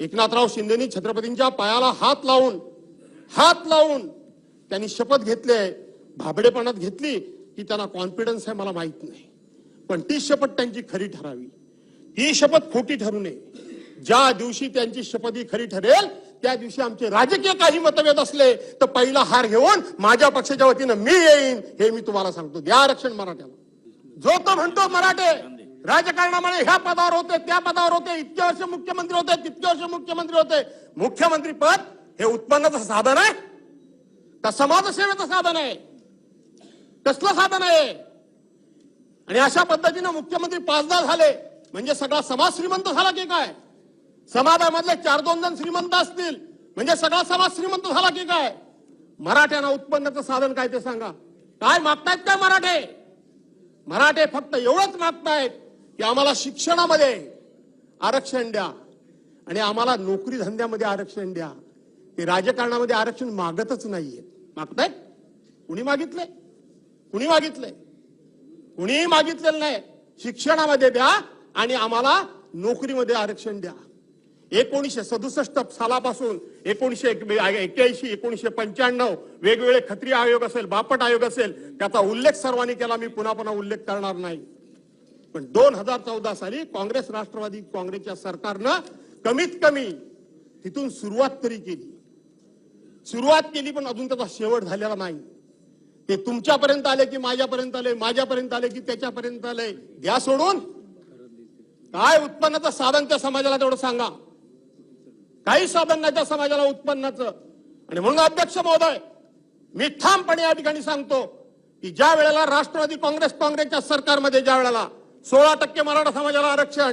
एकनाथराव शिंदेनी छत्रपतींच्या पायाला हात लावून हात लावून त्यांनी शपथ घेतली आहे भाबडेपणात घेतली की त्यांना कॉन्फिडन्स आहे मला माहीत नाही. पण ती शपथ त्यांची खरी ठरावी. ही शपथ खोटी ठरू नये. ज्या दिवशी त्यांची शपथ ही खरी ठरेल त्या दिवशी आमचे राजकीय काही मतभेद असले तर पहिला हार घेऊन माझ्या पक्षाच्या वतीनं मी येईन हे मी तुम्हाला सांगतो. द्या आरक्षण मराठ्याला. जो तो म्हणतो मराठे राजकारणामुळे ह्या पदावर होते त्या पदावर होते इतके वर्ष मुख्यमंत्री होते तितके वर्ष मुख्यमंत्री होते. मुख्यमंत्री पद हे उत्पन्नाचं साधन आहे. का समाजसेवेचं साधन आहे. कसलं साधन आहे? आणि अशा पद्धतीनं मुख्यमंत्री पाचदा झाले. म्हणजे सगळा समाज श्रीमंत झाला की काय? समाजामधले चार दोन जण श्रीमंत असतील. म्हणजे सगळा समाज श्रीमंत झाला की काय? मराठ्यांना उत्पन्नाचं साधन काय ते सांगा. काय मागतायत काय मराठे? मराठे फक्त एवढंच मागतायत. की आम्हाला शिक्षणामध्ये आरक्षण द्या आणि आम्हाला नोकरी धंद्यामध्ये आरक्षण द्या. ते राजकारणामध्ये आरक्षण मागतच नाहीये. मागताय? कुणी मागितलंय कुणी मागितलंय कुणीही मागितलेलं नाही. शिक्षणामध्ये द्या आणि आम्हाला नोकरीमध्ये आरक्षण द्या. एकोणीसशे सदुसष्ट सालापासून एकोणीशे एक्क्याऐंशी एकोणीशे पंच्याण्णव वेगवेगळे खत्री आयोग असेल बापट आयोग असेल त्याचा उल्लेख सर्वांनी केला. मी पुन्हा पुन्हा उल्लेख करणार नाही. पण दोन हजार चौदा साली काँग्रेस राष्ट्रवादी काँग्रेसच्या सरकारनं कमीत कमी तिथून सुरुवात तरी केली. सुरुवात केली पण अजून त्याचा शेवट झालेला नाही. ते तुमच्यापर्यंत आले की माझ्यापर्यंत आले माझ्यापर्यंत आले की त्याच्यापर्यंत आले द्या सोडून. काय उत्पन्नाचं साधन त्या समाजाला तेवढं सांगा. काही साधन नाही त्या समाजाला उत्पन्नाचं. आणि म्हणून अध्यक्ष महोदय मी ठामपणे या ठिकाणी सांगतो की ज्या वेळेला राष्ट्रवादी काँग्रेस काँग्रेसच्या सरकारमध्ये ज्या वेळेला सोळा टक्के मराठा समाजाला आरक्षण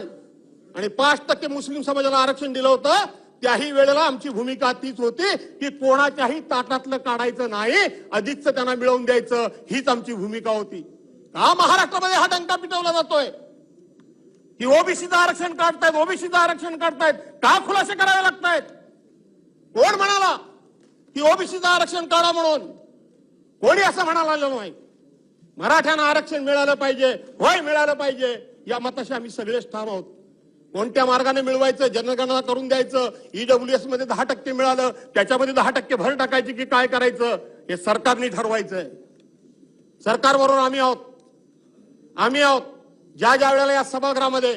आणि पाच टक्के मुस्लिम समाजाला आरक्षण दिलं होतं. त्याही वेळेला आमची भूमिका तीच होती की कोणाच्याही ताटातलं काढायचं नाही. अधिकचं त्यांना मिळवून द्यायचं. हीच आमची भूमिका होती. का महाराष्ट्रामध्ये हा डंका पिटवला जातोय? की ओबीसीचं आरक्षण काढतायत ओबीसीचं आरक्षण काढतायत. का खुलासे करावे लागतायत? कोण म्हणाला की ओबीसीचं आरक्षण काढा म्हणून? कोणी असं म्हणाला नाही? मराठ्यांना आरक्षण मिळालं पाहिजे होय मिळालं पाहिजे या मताशी आम्ही सगळेच ठाम आहोत. कोणत्या मार्गाने मिळवायचं जनगणना करून द्यायचं ईडब्ल्यू एसमध्ये दहा टक्के मिळालं त्याच्यामध्ये दहा टक्के भर टाकायची की काय करायचं हे सरकारने ठरवायचंय. सरकारबरोबर आम्ही आहोत. आम्ही आहोत. ज्या ज्या वेळेला या सभागृहामध्ये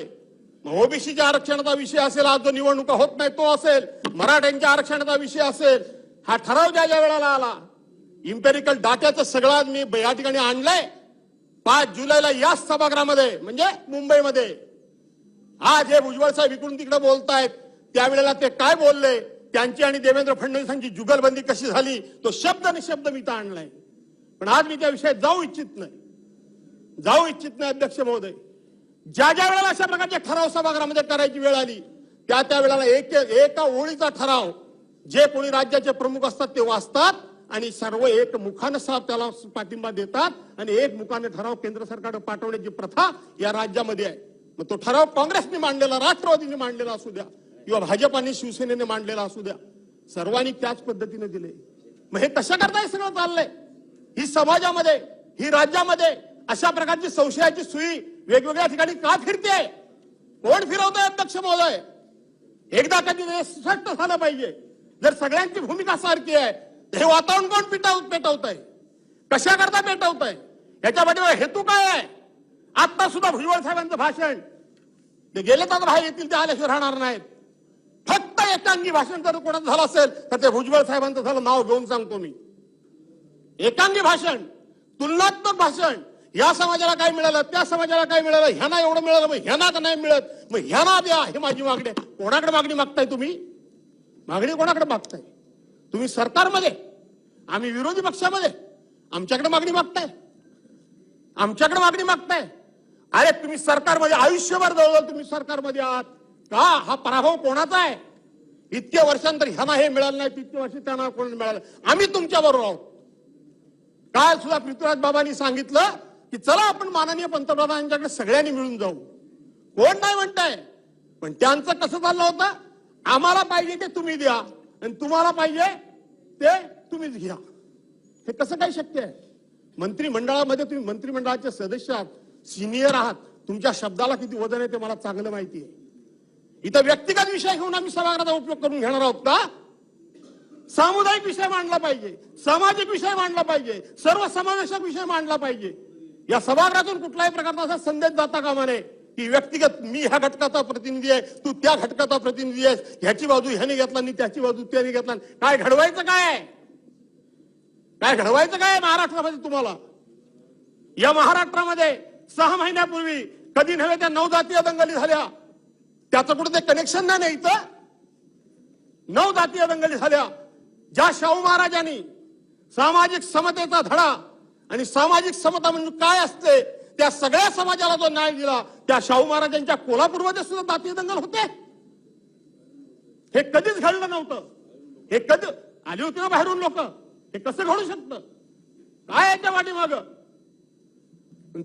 ओबीसीच्या आरक्षणाचा विषय असेल आज जो निवडणुका होत नाही तो असेल. मराठ्यांच्या आरक्षणाचा विषय असेल. हा ठराव ज्या ज्या वेळेला आला इम्पेरिकल डाट्याचं सगळा मी या ठिकाणी आणलंय. पाच जुलैला याच सभागृहामध्ये म्हणजे मुंबईमध्ये. आज हे भुजबळ साहेब इकडून तिकडे बोलतायत. त्यावेळेला ते काय बोलले? त्यांची आणि देवेंद्र फडणवीसांची जुगलबंदी कशी झाली? तो शब्द निशब्द मी तर आणलाय. पण आज मी त्या विषयात जाऊ इच्छित नाही. जाऊ इच्छित नाही अध्यक्ष महोदय. ज्या ज्या वेळेला अशा प्रकारचे ठराव सभागृहामध्ये करायची वेळ आली त्या त्या वेळेला एक एका ओळीचा ठराव जे कोणी राज्याचे प्रमुख असतात ते वाचतात. आणि सर्व एक मुखानं साफ त्याला पाठिंबा देतात आणि एक मुखाने ठराव केंद्र सरकारकडे पाठवण्याची प्रथा या राज्यामध्ये आहे. मग तो ठराव काँग्रेसने मांडलेला राष्ट्रवादीने मांडलेला असू द्या किंवा भाजपाने शिवसेनेने मांडलेला असू द्या सर्वांनी त्याच पद्धतीने दिले. मग हे कशा करता हे सगळं चाललंय? ही समाजामध्ये ही राज्यामध्ये अशा प्रकारची संशयाची सुई वेगवेगळ्या ठिकाणी का फिरते कोण फिरवतोय अध्यक्ष महोदय? एकदा कधी स्पष्ट झालं पाहिजे. जर सगळ्यांची भूमिका सारखी आहे हे वातावरण कोण पेटाव पेटवत आहे कशा पेटवत आहे याच्या पाठीवर हेतू काय आहे? आता सुद्धा भुजबळ साहेबांचं भाषण. ते गेले तर बाहेर येतील ते आल्याशिवाय राहणार नाहीत. फक्त एकांगी भाषण जर कोणाचं झालं असेल तर ते भुजबळ साहेबांचं झालं नाव घेऊन सांगतो मी. एकांगी भाषण तुलनात्मक भाषण या समाजाला काय मिळालं त्या समाजाला काय मिळालं ह्यांना एवढं मिळालं मग ह्यांना का नाही मिळत मग ह्यांना द्या हे माझी मागणी आहे. कोणाकडे मागणी मागताय तुम्ही? मागणी कोणाकडे मागताय? तुम्ही सरकारमध्ये आम्ही विरोधी पक्षामध्ये आमच्याकडे मागणी मागताय. आमच्याकडे मागणी मागताय. अरे तुम्ही सरकारमध्ये आयुष्यभर जवळ तुम्ही सरकारमध्ये आहात. का? हा पराभव कोणाचा आहे? इतक्या वर्षांतर ह्यांना हे मिळालं नाही तितके वर्ष त्यांना कोण मिळालं? आम्ही तुमच्या बरोबर आहोत. काल सुद्धा पृथ्वीराज बाबांनी सांगितलं की चला आपण माननीय पंतप्रधानांच्याकडे सगळ्यांनी मिळून जाऊ. कोण नाही म्हणताय? पण त्यांचं कसं चाललं होतं? आम्हाला पाहिजे ते तुम्ही द्या. आणि तुम्हाला पाहिजे ते तुम्हीच घ्या. हे कसं काय शक्य आहे? मंत्रिमंडळामध्ये तुम्ही मंत्रिमंडळाचे सदस्य आहात सिनियर आहात. तुमच्या शब्दाला किती वजन आहे ते मला चांगलं माहिती आहे. इथं व्यक्तिगत विषय घेऊन आम्ही सभागृहाचा उपयोग करून घेणार आहोत का? सामुदायिक विषय मांडला पाहिजे सामाजिक विषय मांडला पाहिजे सर्व समावेशक विषय मांडला पाहिजे. या सभागृहातून कुठल्याही प्रकारचा असा संदेश जाता कामा नये. की व्यक्तिगत मी ह्या घटकाचा प्रतिनिधी आहे तू त्या घटकाचा प्रतिनिधी आहेस. ह्याची बाजू ह्याने घेतला आणि त्याची बाजू त्याने घेतला. काय घडवायचं काय? काय घडवायचं काय महाराष्ट्रामध्ये तुम्हाला? या महाराष्ट्रामध्ये सहा महिन्यापूर्वी कधी नव्हे त्या नऊ जातीय दंगली झाल्या. त्याचं कुठं ते कनेक्शन नाही इथं? नऊ जातीय दंगली झाल्या. ज्या शाहू महाराजांनी सामाजिक समतेचा धडा आणि सामाजिक समता म्हणजे काय असते? त्या सगळ्या समाजाला जो न्याय दिला त्या शाहू महाराजांच्या कोल्हापूरमध्ये सुद्धा दाती दंगल होते. हे कधीच घडलं नव्हतं. हे कधी आली होती ना बाहेरून लोक? हे कसं घडू शकतं? काय याच्या पाठीमाग?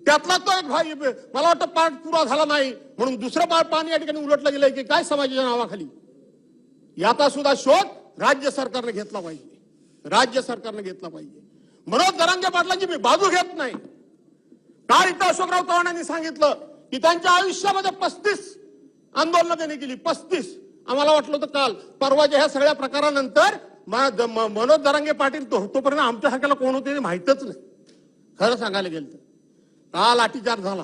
त्यातला तो एक भाई मला वाटतं पाठ पुरा झाला नाही म्हणून दुसरं पाठ पाणी या ठिकाणी उलटलं गेलंय की काय समाजाच्या नावाखाली? याचा सुद्धा शोध राज्य सरकारने घेतला पाहिजे. राज्य सरकारने घेतला पाहिजे. मनोज दरांगे पाटलांची मी बाजू घेत नाही. काल अशोकराव चव्हाणांनी सांगितलं की त्यांच्या आयुष्यामध्ये पस्तीस आंदोलनं त्यांनी केली. पस्तीस. आम्हाला वाटलं होतं काल परवाच्या ह्या सगळ्या प्रकारानंतर म- म- मनोज दरांगे पाटील तो तोपर्यंत आमच्यासारख्याला कोण होते माहितच नाही. खरं सांगायला गेलं तर. का लाठीचार्ज झाला?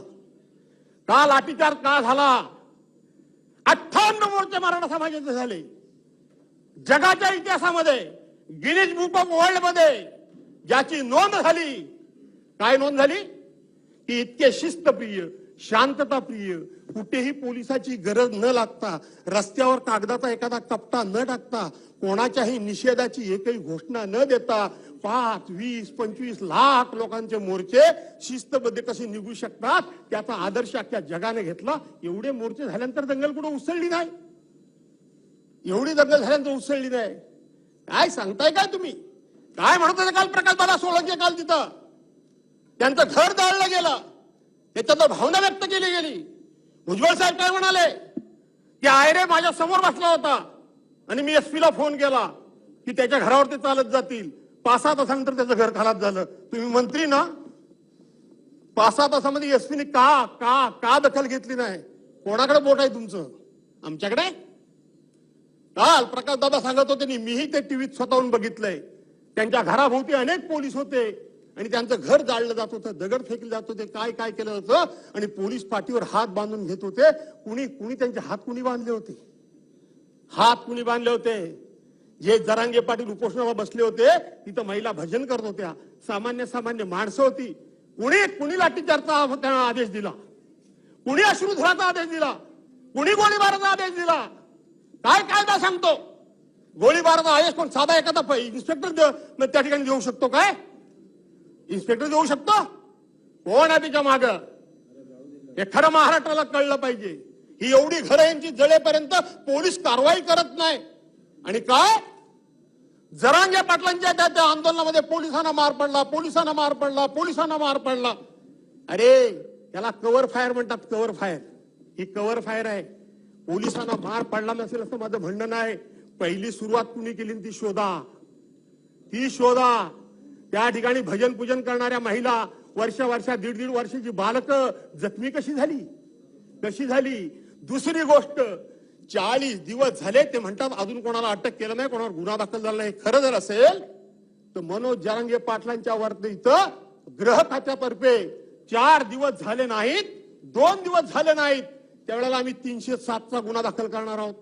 का अतिचार का झाला? अठ्ठावन्न मोर्चे मराठा समाजाचे झाले. जगाच्या इतिहासामध्ये गिनीज बुक ऑफ वर्ल्डमध्ये ज्याची नोंद झाली. काय नोंद झाली? की इतके शिस्तप्रिय शांतताप्रिय कुठेही पोलिसाची गरज न लागता रस्त्यावर कागदाचा एखादा कपटा न टाकता कोणाच्याही निषेधाची एकही घोषणा न देता पाच वीस पंचवीस लाख लोकांचे मोर्चे शिस्तबद्ध कसे निघू शकतात त्याचा आदर्श अख्ख्या जगाने घेतला. एवढे मोर्चे झाल्यानंतर दंगल कुठं उसळली नाही? एवढी दंगल झाल्यानंतर उसळली नाही. काय सांगताय काय तुम्ही? काय म्हणत काल प्रकाश सोळंके काल तिथं? त्यांचं घर जाळलं गेलं. त्याच्यात भावना व्यक्त केली गेली. भुजबळ साहेब काय म्हणाले? की आयरे माझ्यासमोर बसला होता. आणि मी एसपीला फोन केला की त्याच्या घरावर ते चालत जातील. पाच सहा तासानंतर त्याचं घर खालात झालं. तुम्ही मंत्री ना? पाच सहा तासामध्ये एसपीने का का का दखल घेतली नाही? कोणाकडे बोट आहे तुमचं? आमच्याकडे? काल प्रकाश दादा सांगत होते मीही ते टीव्हीत स्वतःहून बघितलंय. त्यांच्या घराभोवती अनेक पोलीस होते. आणि त्यांचं घर जाळलं जात होतं दगड फेकले जात होते काय काय केलं जातं? आणि पोलीस पाठीवर हात बांधून घेत होते. कुणी कुणी त्यांचे हात कुणी बांधले होते? हात कुणी बांधले होते? जे जरांगे पाटील उपोषणाला बसले होते तिथं महिला भजन करत होत्या. सामान्य सामान्य माणसं होती. कुणी कुणी लाठीचारचा त्यांना आदेश दिला? कुणी अश्रुधराचा आदेश दिला? कुणी गोळीबाराचा आदेश दिला? काय कायदा सांगतो? गोळीबाराचा आदेश कोण साधा एखादा इन्स्पेक्टर त्या ठिकाणी देऊ शकतो काय? इन्स्पेक्टर देऊ शकतो? कोण आहे तिच्या माग? हे खरं महाराष्ट्राला कळलं पाहिजे. ही एवढी घरं यांची जळेपर्यंत पोलीस कारवाई करत नाही. आणि काय? जरांगे पाटलांच्या त्या त्या आंदोलनामध्ये पोलिसांना मार पडला पोलिसांना मार पडला पोलिसांना मार पडला. अरे त्याला कव्हर फायर म्हणतात कव्हर फायर ही कव्हर फायर आहे. पोलिसांना मार पडला नसेल असं माझं म्हणणं नाही. पहिली सुरुवात कुणी केली ती शोधा. ती शोधा. त्या ठिकाणी भजन पूजन करणाऱ्या महिला वर्ष वर्षा दीड दीड वर्षाची बालक जखमी कशी झाली? कशी झाली? दुसरी गोष्ट चाळीस दिवस झाले ते म्हणतात अजून कोणाला अटक केलं नाही कोणावर गुन्हा दाखल झाला नाही. खरं जर असेल तर मनोज जरांगे पाटलांच्या वरती इथं ग्रह खात्यातर्फे चार दिवस झाले नाहीत दोन दिवस झाले नाहीत. त्यावेळेला आम्ही तीनशे सातचा गुन्हा दाखल करणार आहोत.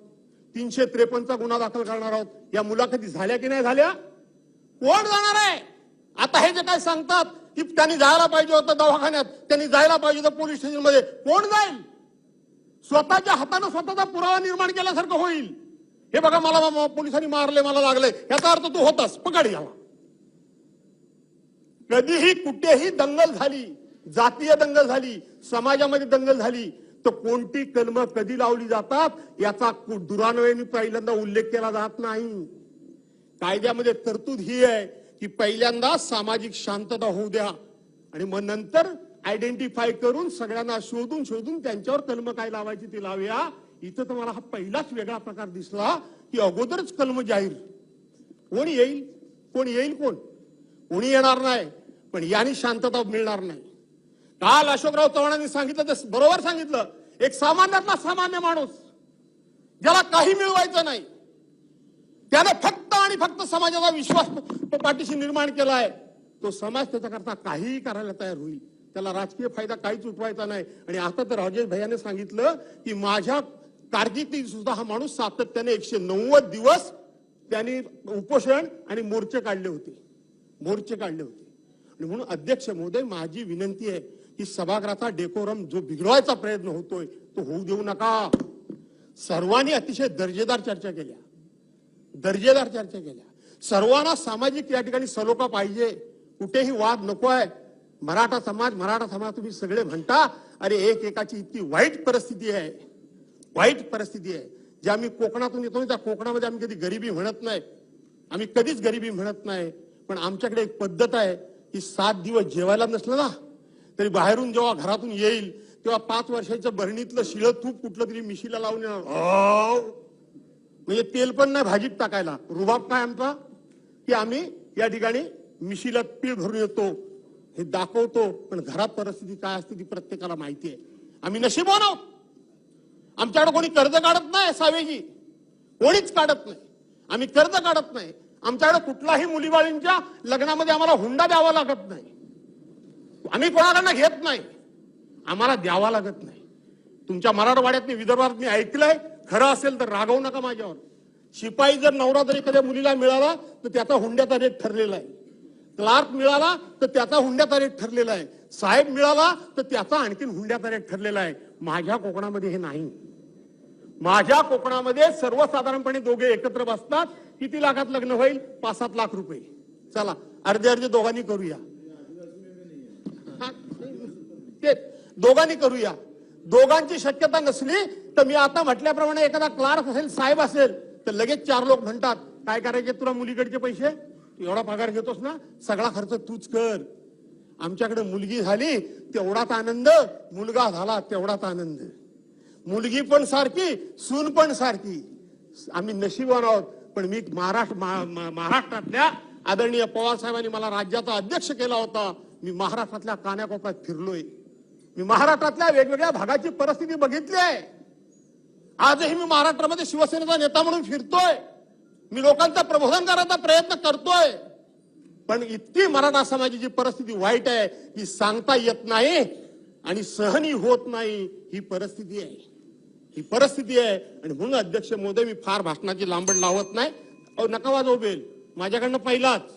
तीनशे त्रेपन्नचा गुन्हा दाखल करणार आहोत. या मुलाखती झाल्या की नाही झाल्या? कोण जाणार आहे? आता हे जे काय सांगतात की त्यांनी जायला पाहिजे होतं दवाखान्यात त्यांनी जायला पाहिजे होतं पोलीस स्टेशनमध्ये कोण जाईल? स्वतःच्या हाताने स्वतःचा पुरावा निर्माण केल्यासारखं होईल. हे बघा मला पोलिसांनी मारले मला लागले याचा अर्थ तू होतास पकड घ्यावा कधीही कुठेही दंगल झाली जातीय दंगल झाली समाजामध्ये दंगल झाली तर कोणती कलम कधी लावली जातात याचा कु- दुरान्वयाने पहिल्यांदा उल्लेख केला जात नाही. कायद्यामध्ये तरतूद ही आहे की पहिल्यांदा सामाजिक शांतता होऊ द्या. आणि मग नंतर आयडेंटिफाय करून सगळ्यांना शोधून शोधून त्यांच्यावर कलम काय लावायची ती लावूया. इथं तर मला हा पहिलाच वेगळा प्रकार दिसला की अगोदरच कलम जाहीर. कोण येईल? कोण येईल कोण? कोणी येणार नाही. पण याने शांतता मिळणार नाही. काल अशोकराव चव्हाणांनी सांगितलं तर बरोबर सांगितलं. एक सामान्यातला सामान्य माणूस ज्याला काही मिळवायचं नाही त्याने फक्त आणि फक्त समाजाचा विश्वास तो पाठीशी निर्माण केला आहे तो समाज त्याच्याकरता काहीही करायला तयार होईल. त्याला राजकीय फायदा काहीच उठवायचा नाही. आणि आता तर राजेश भैयाने सांगितलं की माझ्या कारकिर्दीत सुद्धा हा माणूस सातत्याने एकशे नव्वद दिवस त्यांनी उपोषण आणि मोर्चे काढले होते. मोर्चे काढले होते. आणि म्हणून अध्यक्ष महोदय माझी विनंती आहे की सभागृहाचा डेकोरम जो बिघडवायचा प्रयत्न होतोय तो होऊ देऊ नका. सर्वांनी अतिशय दर्जेदार चर्चा केल्या. दर्जेदार चर्चा केल्या. सर्वांना सामाजिक या ठिकाणी सलोखा पाहिजे. कुठेही वाद नको आहे. मराठा समाज मराठा समाज तुम्ही सगळे म्हणता अरे एक एकाची इतकी वाईट परिस्थिती आहे. वाईट परिस्थिती आहे. जे आम्ही कोकणातून येतो त्या कोकणामध्ये आम्ही कधी गरिबी म्हणत नाही. आम्ही कधीच गरिबी म्हणत नाही. पण आमच्याकडे एक पद्धत आहे की सात दिवस जेवायला नसलं ना तरी बाहेरून जेव्हा घरातून येईल तेव्हा पाच वर्षाच्या बरणीतलं शिळ तूप कुठलं तरी मिशीला लावून येणार. म्हणजे तेल पण नाही भाजीत टाकायला. रुबाब काय आमचा? की आम्ही या ठिकाणी मिशीला पीळ भरून येतो हे दाखवतो पण घरात परिस्थिती काय असते ती प्रत्येकाला माहिती आहे. आम्ही नशीबवान आहोत. आमच्याकडे कोणी कर्ज काढत नाही सावेजी. कोणीच काढत नाही. आम्ही कर्ज काढत नाही. आमच्याकडे कुठलाही मुलीबाळींच्या लग्नामध्ये आम्हाला हुंडा द्यावा लागत नाही. आम्ही कोणाकडनं घेत नाही. आम्हाला द्यावा लागत नाही. तुमच्या मराठवाड्यात विदर्भात मी ऐकलंय? खरं असेल तर रागवू नका माझ्यावर. शिपाई जर नवरा जर एखाद्या मुलीला मिळाला तर त्याचा हुंड्याचा रेट ठरलेला आहे. क्लार्क मिळाला तर त्याचा हुंड्याचा रेट ठरलेला आहे. साहेब मिळाला तर त्याचा आणखीन हुंड्याचा रेट ठरलेला आहे. माझ्या कोकणामध्ये हे नाही. माझ्या कोकणामध्ये सर्वसाधारणपणे दोघे एकत्र बसतात. किती लाखात लग्न होईल? पाच सात लाख रुपये. चला अर्धे अर्धे दोघांनी करूया. तेच. दोघांनी करूया. दोघांची शक्यता नसली तर मी आता म्हटल्याप्रमाणे एखादा क्लार्क असेल साहेब असेल तर लगेच चार लोक म्हणतात काय करायचे तुला मुलीकडचे पैसे? एवढा पगार घेतोस ना? सगळा खर्च तूच कर. आमच्याकडे मुलगी झाली तेवढाच आनंद. मुलगा झाला तेवढाच आनंद. मुलगी पण सारखी सून पण सारखी. आम्ही नशीबवान आहोत पण मी महाराष्ट्र महाराष्ट्रातल्या आदरणीय पवार साहेबांनी मला राज्याचा अध्यक्ष केला होता. मी महाराष्ट्रातल्या कान्याकोपऱ्यात फिरलोय. मी महाराष्ट्रातल्या वेगवेगळ्या भागाची परिस्थिती बघितली आहे आजही मी महाराष्ट्रामध्ये शिवसेनेचा नेता म्हणून फिरतोय. मी लोकांचं प्रबोधन करायचा प्रयत्न करतोय. पण इतकी मराठा समाजाची परिस्थिती वाईट आहे की सांगता येत नाही आणि सहनी होत नाही. ही परिस्थिती आहे. ही परिस्थिती आहे आणि म्हणून अध्यक्ष मोदय मी फार भाषणाची लांबड लावत नाही. अहो नका वाजवू बेल माझ्याकडनं पहिलाच.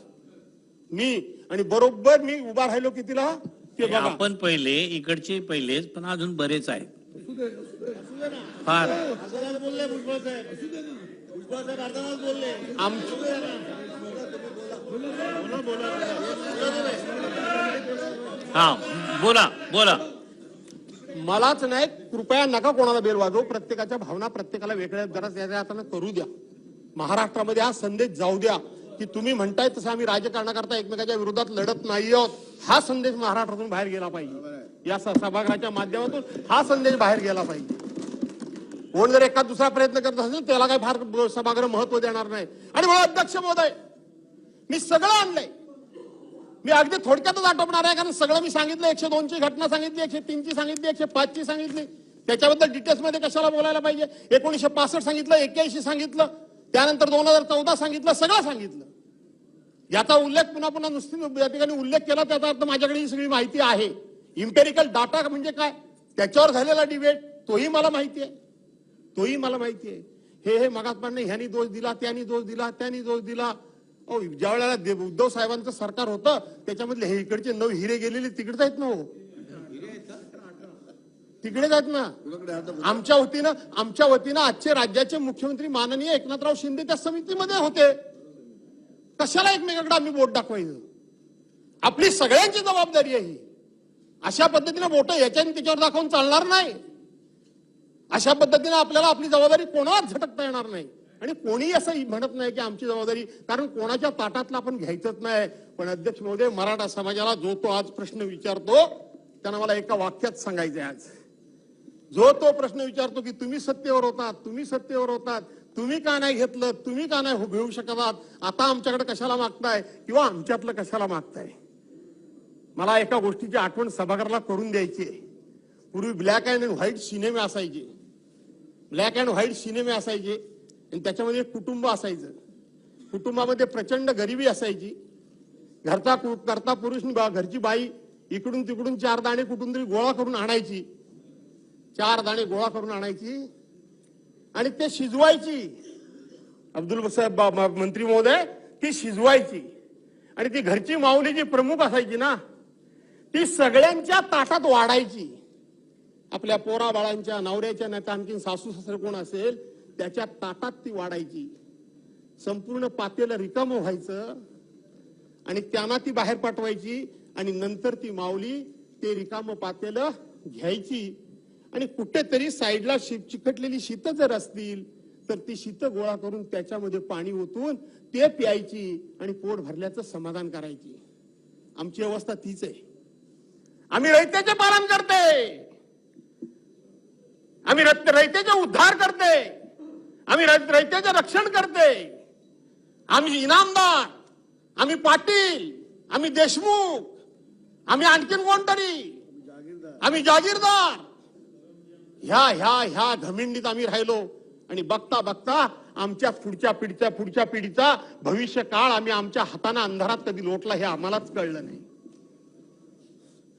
मी आणि बरोबर मी उभा राहिलो कितीला ते आपण पहिले इकडचे पहिलेच पण अजून बरेच आहेत. फार. हा बोला बोला. मलाच नाही कृपया नका कोणाला बेल वाजवू. प्रत्येकाच्या भावना प्रत्येकाला वेगळ्या गरज हाताने करू द्या. महाराष्ट्रामध्ये हा संदेश जाऊ द्या. की तुम्ही म्हणताय तसं आम्ही राजकारणाकरता एकमेकाच्या विरोधात लढत नाही आहोत. हा संदेश महाराष्ट्रातून बाहेर गेला पाहिजे. या सभागृहाच्या माध्यमातून हा संदेश बाहेर गेला पाहिजे. कोण जर एका दुसरा प्रयत्न करत असेल त्याला काही फार सभागृह महत्त्व देणार नाही. आणि मला अध्यक्ष महोदय मी सगळं आणलंय. मी अगदी थोडक्यातच आटोपणार आहे कारण सगळं मी सांगितलं एकशे दोनची घटना सांगितली एकशे तीनची सांगितली एकशे पाचची सांगितली. त्याच्याबद्दल डिटेल्समध्ये कशाला बोलायला पाहिजे? एकोणीशे पासष्ट सांगितलं एक्क्याऐंशी सांगितलं त्यानंतर दोन हजार चौदा सांगितलं सगळं सांगितलं. याचा उल्लेख पुन्हा पुन्हा नुसती या ठिकाणी उल्लेख केला त्याचा अर्थ माझ्याकडे ही सगळी माहिती आहे. इम्पेरिकल डाटा म्हणजे काय? त्याच्यावर झालेला डिबेट तोही मला माहिती आहे. तोही मला माहिती आहे. हे हे मगात ह्यानी दोष दिला त्यांनी दोष दिला त्यांनी दोष दिला. ओ ज्या वेळेला उद्धव साहेबांचं सरकार होतं त्याच्यामधले हे इकडचे नऊ हिरे गेलेले तिकडे आहेत ना हो. तिकडेच आहेत ना. आमच्या वतीनं आमच्या वतीनं आजचे राज्याचे मुख्यमंत्री माननीय एकनाथराव शिंदे त्या समितीमध्ये होते. कशाला एकमेकाकडे आम्ही बोट दाखवायचं? आपली सगळ्यांची जबाबदारी आहे ही. अशा पद्धतीने बोट याच्याने त्याच्यावर दाखवून चालणार नाही. अशा पद्धतीने आपल्याला आपली जबाबदारी कोणालाच झटकता येणार नाही. आणि कोणी असं म्हणत नाही की आमची जबाबदारी कारण कोणाच्या ताटातला आपण घ्यायचंच नाही. पण अध्यक्ष महोदय मराठा समाजाला जो तो आज प्रश्न विचारतो त्यांना मला एका वाक्यात सांगायचंय आज. जो तो प्रश्न विचारतो की तुम्ही सत्तेवर होतात तुम्ही सत्तेवर होतात तुम्ही का नाही घेतलं? तुम्ही का नाही घेऊ शकत? आता आमच्याकडे कशाला मागताय? किंवा आमच्यातलं कशाला मागताय? मला एका गोष्टीची आठवण सभागृहाला करून द्यायची आहे. पूर्वी ब्लॅक अँड व्हाईट सिनेमे असायचे. ब्लॅक अँड व्हाईट सिनेमे असायचे. आणि त्याच्यामध्ये एक कुटुंब असायचं. कुटुंबामध्ये प्रचंड गरिबी असायची. घरचा करता पुरुष बा- घरची बाई इकडून तिकडून चार दाणे कुठून तरी गोळा करून आणायची. चार दाणे गोळा करून आणायची. आणि ते शिजवायची. अब्दुल साहेब मंत्री महोदय ती शिजवायची. आणि ती घरची माऊली जी प्रमुख असायची ना ती सगळ्यांच्या ताटात वाढायची. आपल्या पोरा बाळांच्या नवऱ्याच्या नाही तर आणखीन सासू सासरे कोण असेल त्याच्या ताटात ती वाढायची. संपूर्ण पातेलं रिकामं व्हायचं. आणि त्यांना ती बाहेर पाठवायची. आणि नंतर ती माऊली ते रिकाम पातेलं घ्यायची. आणि कुठेतरी साईडला शीत चिकटलेली शीत जर असतील तर ती शीत गोळा करून त्याच्यामध्ये पाणी ओतून ते प्यायची आणि पोट भरल्याचं समाधान करायची. आमची अवस्था तीच आहे. आम्ही रयतेचे पालन करते. आम्ही रयतेचे उद्धार करते. आम्ही रयतेचे रक्षण करते. आम्ही इनामदार आम्ही पाटील आम्ही देशमुख आम्ही आणखीन कोणतरी आम्ही जागीरदार. ह्या ह्या ह्या घमिंडीत आम्ही राहिलो. आणि बघता बघता आमच्या पुढच्या पिढीच्या पुढच्या पिढीचा भविष्य काळ आम्ही आमच्या हाताने अंधारात कधी लोटला हे आम्हालाच कळलं नाही.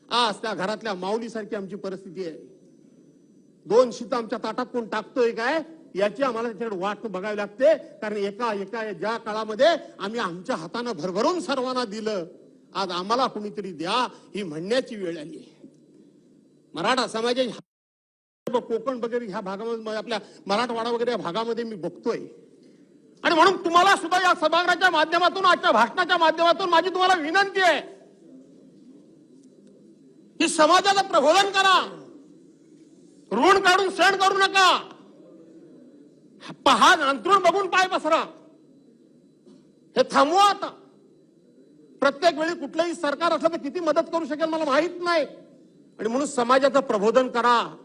आज त्या घरातल्या माऊलीसारखी आमची परिस्थिती आहे. दोन शीत आमच्या ताटात कोण टाकतोय काय? याची आम्हाला त्याच्याकडे वाट बघावी लागते. कारण एका एका ज्या काळामध्ये आम्ही आमच्या हातानं भरभरून सर्वांना दिलं. आज आम्हाला कुणीतरी द्या ही म्हणण्याची वेळ आली. मराठा समाजाची कोकण वगैरे ह्या भागामध्ये आपल्या मराठवाडा वगैरे या भागामध्ये मी बघतोय. आणि म्हणून तुम्हाला सुद्धा या सभागृहाच्या माध्यमातून आजच्या भाषणाच्या माध्यमातून माझी तुम्हाला विनंती आहे. की समाजाचं प्रबोधन करा. ऋण काढून सण करू नका. पहा अंतरून बघून पाय पसरा. हे थांबवा आता. प्रत्येक वेळी कुठलंही सरकार असलं तर किती मदत करू शकेल मला माहीत नाही. आणि म्हणून समाजाचं प्रबोधन करा.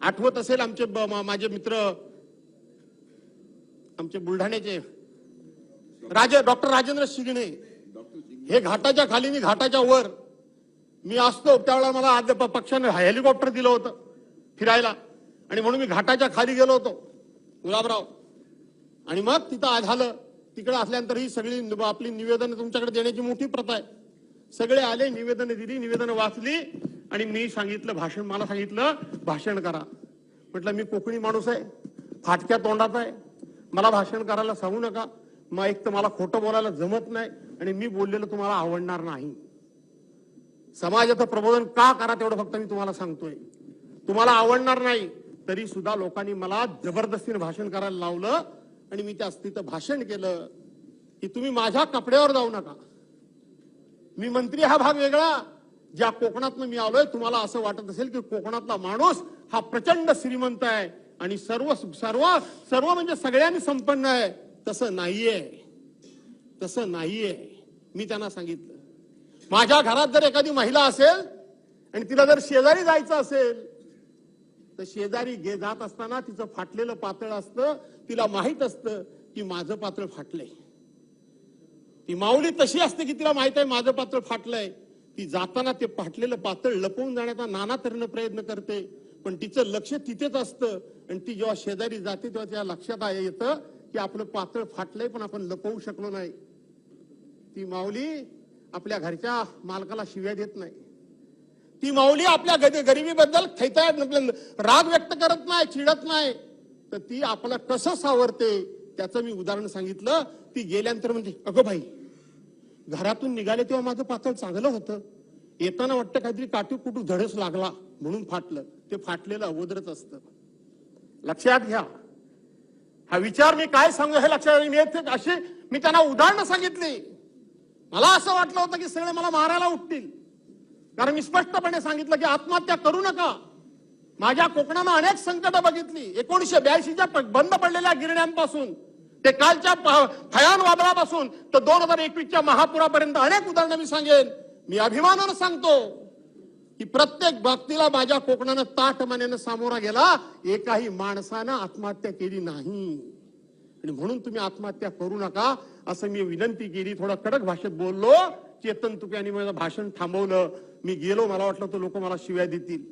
आठवत असेल आमचे ब- माझे मित्र आमचे बुलढाण्याचे राजे डॉक्टर राजेंद्र शिगणे. हे घाटाच्या खाली मी घाटाच्या वर. मी असतो त्यावेळेला मला आज प- पक्षाने हेलिकॉप्टर दिलं होतं फिरायला. आणि म्हणून मी घाटाच्या खाली गेलो होतो गुलाबराव. आणि मग तिथं आज झालं तिकडे असल्यानंतर ही सगळी आपली निवेदन तुमच्याकडे देण्याची मोठी प्रथा आहे. सगळे आले निवेदन दिली निवेदन वाचली. आणि मी सांगितलं भाषण मला सांगितलं भाषण करा. म्हटलं मी कोकणी माणूस आहे फाटक्या तोंडाचा आहे. मला भाषण करायला सांगू नका. मग एक तर मला खोटं बोलायला जमत नाही आणि मी बोललेलं तुम्हाला आवडणार नाही. समाजाचं प्रबोधन का करा तेवढं फक्त मी तुम्हाला सांगतोय. तुम्हाला आवडणार नाही तरी सुद्धा लोकांनी मला जबरदस्तीने भाषण करायला लावलं आणि मी त्या तिथं भाषण केलं. की तुम्ही माझ्या कपड्यावर जाऊ नका. मी मंत्री हा भाग वेगळा. ज्या कोकणातनं मी आलोय. तुम्हाला असं वाटत असेल की कोकणातला माणूस हा प्रचंड श्रीमंत आहे आणि सर्व सर्व सर्व म्हणजे सगळ्यांनी संपन्न आहे. तसं नाहीये. तसं नाहीये. मी त्यांना सांगितलं. माझ्या घरात जर एखादी महिला असेल आणि तिला जर शेजारी जायचं असेल तर शेजारी गे जात असताना तिचं फाटलेलं पातळ असतं. तिला माहीत असतं की माझं पातळ फाटलंय. ती माऊली तशी असते की तिला माहीत आहे माझं पातळ फाटलंय. ती जाताना ते फाटलेलं पातळ लपवून जाण्याचा नाना तऱ्हेनं प्रयत्न करते. पण तिचं लक्ष तिथेच असतं. आणि ती जेव्हा शेजारी जाते तेव्हा त्या लक्षात आहे- येतं की आपलं पातळ फाटलंय पण आपण लपवू शकलो नाही. ती माऊली आपल्या घरच्या मालकाला शिव्या देत नाही. ती माऊली आपल्या गरिबीबद्दल थैता राग व्यक्त करत नाही चिडत नाही. तर ती आपलं कसं सावरते त्याचं मी उदाहरण सांगितलं. ती गेल्यानंतर म्हणजे अगं भाई घरातून निघाले तेव्हा माझं पातळ चांगलं होतं. येताना वाटतं काहीतरी काटू कुटू धडस लागला म्हणून फाटलं. ते फाटलेलं अगोदरच असतं. लक्षात घ्या. हा विचार मी काय सांगू हे लक्षात मी येथे अशी मी त्यांना उदाहरणं सांगितली. मला असं वाटलं होतं की सगळे मला मारायला उठतील. कारण मी स्पष्टपणे सांगितलं की आत्महत्या करू नका. माझ्या कोकणानं अनेक संकट बघितली. एकोणीशे ब्याऐंशीच्या बंद पडलेल्या गिरण्यांपासून. ते कालच्या फयान वादळापासून तर दोन हजार एकवीसच्या महापुरापर्यंत अनेक उदाहरणं मी सांगेन. मी अभिमानानं सांगतो की प्रत्येक बाबतीला माझ्या कोकणानं ताठ मानेनं सामोरा गेला एकाही माणसानं आत्महत्या केली नाही. आणि म्हणून तुम्ही आत्महत्या करू नका असं मी विनंती केली. थोडं कडक भाषेत बोललो चेतन तुक्यानी माझं भाषण थांबवलं. मी गेलो मला वाटलं तर लोक मला शिव्या देतील.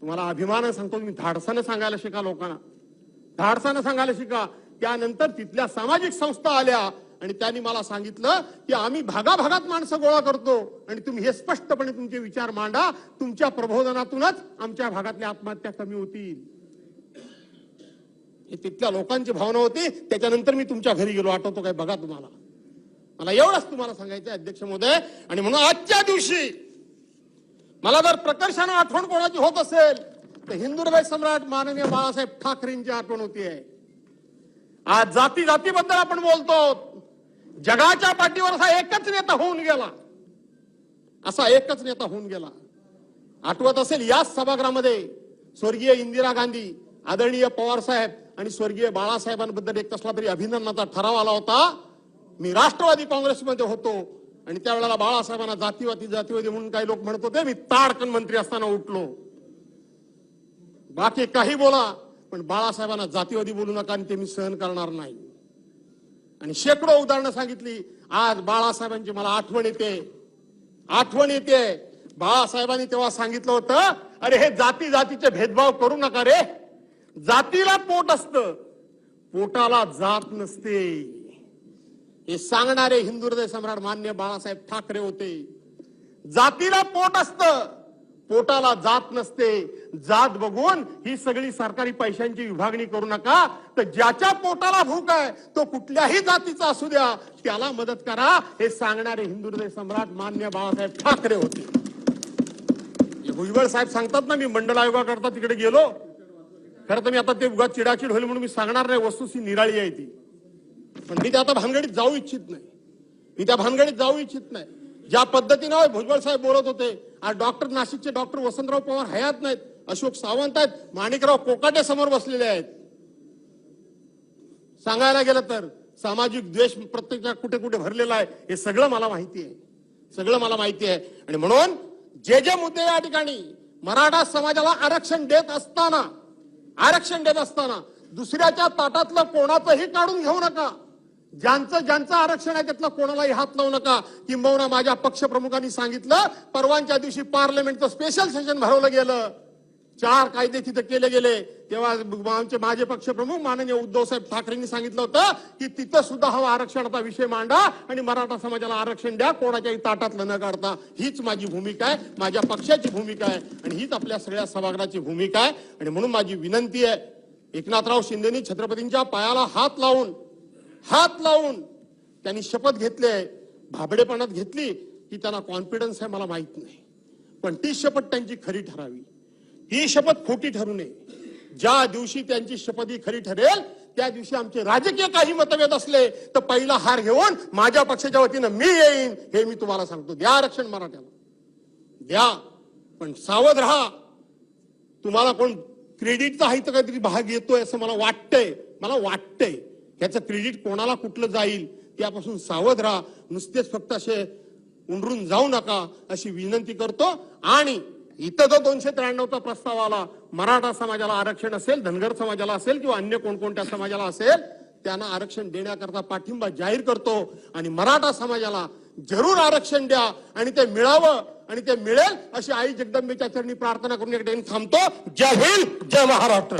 तुम्हाला अभिमानानं सांगतो मी धाडसानं सांगायला शिका लोकांना. धाडसानं सांगायला शिका. त्यानंतर तिथल्या सामाजिक संस्था आल्या आणि त्यांनी मला सांगितलं की आम्ही भागाभागात माणसं गोळा करतो आणि तुम्ही हे स्पष्टपणे तुमचे विचार मांडा. तुमच्या प्रबोधनातूनच आमच्या भागातल्या आत्महत्या कमी होतील. हे तिथल्या लोकांची भावना होती. त्याच्यानंतर मी तुमच्या घरी गेलो. आठवतो काय? बघा तुम्हाला. मला एवढंच तुम्हाला सांगायचं अध्यक्ष महोदय. आणि म्हणून आजच्या दिवशी मला जर प्रकर्षानं आठवण कोणाची होत असेल तर हिंदुरबाई सम्राट माननीय बाळासाहेब ठाकरेंची आठवण होती आहे आज जाती जातीबद्दल आपण बोलतो. जगाच्या पाठीवर असा एकच नेता होऊन गेला. असा एकच नेता होऊन गेला. आठवत असेल याच सभागृहामध्ये स्वर्गीय इंदिरा गांधी आदरणीय पवार साहेब आणि स्वर्गीय बाळासाहेबांबद्दल एक कसला तरी अभिनंदनाचा ठराव आला होता. मी राष्ट्रवादी काँग्रेसमध्ये होतो आणि त्यावेळेला बाळासाहेबांना जातीवादी जातीवादी म्हणून काही लोक म्हणत होते. मी ताडकन मंत्री असताना उठलो. बाकी काही बोला. पण बाळासाहेबांना जातीवादी बोलू नका आणि ते मी सहन करणार नाही. आणि शेकडो उदाहरणं सांगितली. आज बाळासाहेबांची मला आठवण येते. आठवण येते. बाळासाहेबांनी तेव्हा सांगितलं होतं अरे हे जाती जातीचे भेदभाव करू नका रे. जातीला पोट असत. पोटाला जात नसते. हे सांगणारे हिंदू हृदय सम्राट मान्य बाळासाहेब ठाकरे होते. जातीला पोट असत. पोटाला जात नसते. जात बघून ही सगळी सरकारी पैशांची विभागणी करू नका. तर ज्याच्या पोटाला भूक आहे तो कुठल्याही जातीचा असू द्या. त्याला मदत करा. हे सांगणारे हिंदू हृदय सम्राट मान्य बाळासाहेब ठाकरे होते. भुजबळ साहेब सांगतात ना मी मंडळ आयोगाकरता तिकडे गेलो. खरं तर मी आता ते उगा चिडाचिड होईल म्हणून मी सांगणार नाही. वस्तूची निराळी आहे ती. पण मी त्या आता भानगडीत जाऊ इच्छित नाही. मी त्या भानगडीत जाऊ इच्छित नाही. ज्या पद्धतीनं भुजबळ साहेब बोलत होते आज डॉक्टर नाशिकचे डॉक्टर वसंतराव पवार हयात नाहीत अशोक सावंत आहेत माणिकराव कोकाटे समोर बसलेले आहेत. सांगायला गेलं तर सामाजिक द्वेष प्रत्येकाच्या कुठे कुठे भरलेला आहे हे सगळं मला माहिती आहे. सगळं मला माहिती आहे. आणि म्हणून जे जे मुद्दे या ठिकाणी मराठा समाजाला आरक्षण देत असताना आरक्षण देत असताना दुसऱ्याच्या ताटातलं कोणाचंही काढून घेऊ नका. ज्यांचं ज्यांचं आरक्षण आहे त्यातलं कोणालाही हात लावू नका. किंबहुना माझ्या पक्षप्रमुखांनी सांगितलं परवानच्या दिवशी पार्लमेंटचं स्पेशल सेशन भरवलं गेलं. चार कायदे तिथे केले गेले. तेव्हा आमचे माझे पक्षप्रमुख माननीय उद्धव साहेब ठाकरेंनी सांगितलं होतं की तिथं सुद्धा हवा आरक्षणाचा विषय मांडा आणि मराठा समाजाला आरक्षण द्या कोणाच्याही ताटातलं न काढता. हीच माझी भूमिका आहे माझ्या पक्षाची भूमिका आहे आणि हीच आपल्या सगळ्या सभागृहाची भूमिका आहे. आणि म्हणून माझी विनंती आहे एकनाथराव शिंदेनी छत्रपतींच्या पायाला हात लावून हात लावून त्यांनी शपथ घेतली आहे भाबडेपणात घेतली की त्यांना कॉन्फिडन्स आहे मला माहीत नाही. पण ती शपथ त्यांची खरी ठरावी. ही शपथ खोटी ठरू नये. ज्या दिवशी त्यांची शपथ ही खरी ठरेल त्या दिवशी आमचे राजकीय काही मतभेद असले तर पहिला हार घेऊन माझ्या पक्षाच्या वतीनं मी येईन हे मी तुम्हाला सांगतो. द्या आरक्षण मराठ्याला. द्या. पण सावध राहा. तुम्हाला कोण क्रेडिटचा इथं काहीतरी भाग येतोय असं मला वाटतंय. मला वाटतंय. त्याचं क्रेडिट कोणाला कुठलं जाईल त्यापासून सावध राहा. नुसतेच फक्त असे उंडरून जाऊ नका अशी विनंती करतो. आणि इथं जो दोनशे त्र्याण्णवचा प्रस्ताव आला मराठा समाजाला आरक्षण असेल धनगर समाजाला असेल किंवा अन्य कोणकोणत्या समाजाला असेल त्यांना आरक्षण देण्याकरता पाठिंबा जाहीर करतो. आणि मराठा समाजाला जरूर आरक्षण द्या आणि ते मिळावं आणि ते मिळेल अशी आई जगदंबेच्या चरणी प्रार्थना करून एकट्याने थांबतो. जय हिंद जय महाराष्ट्र.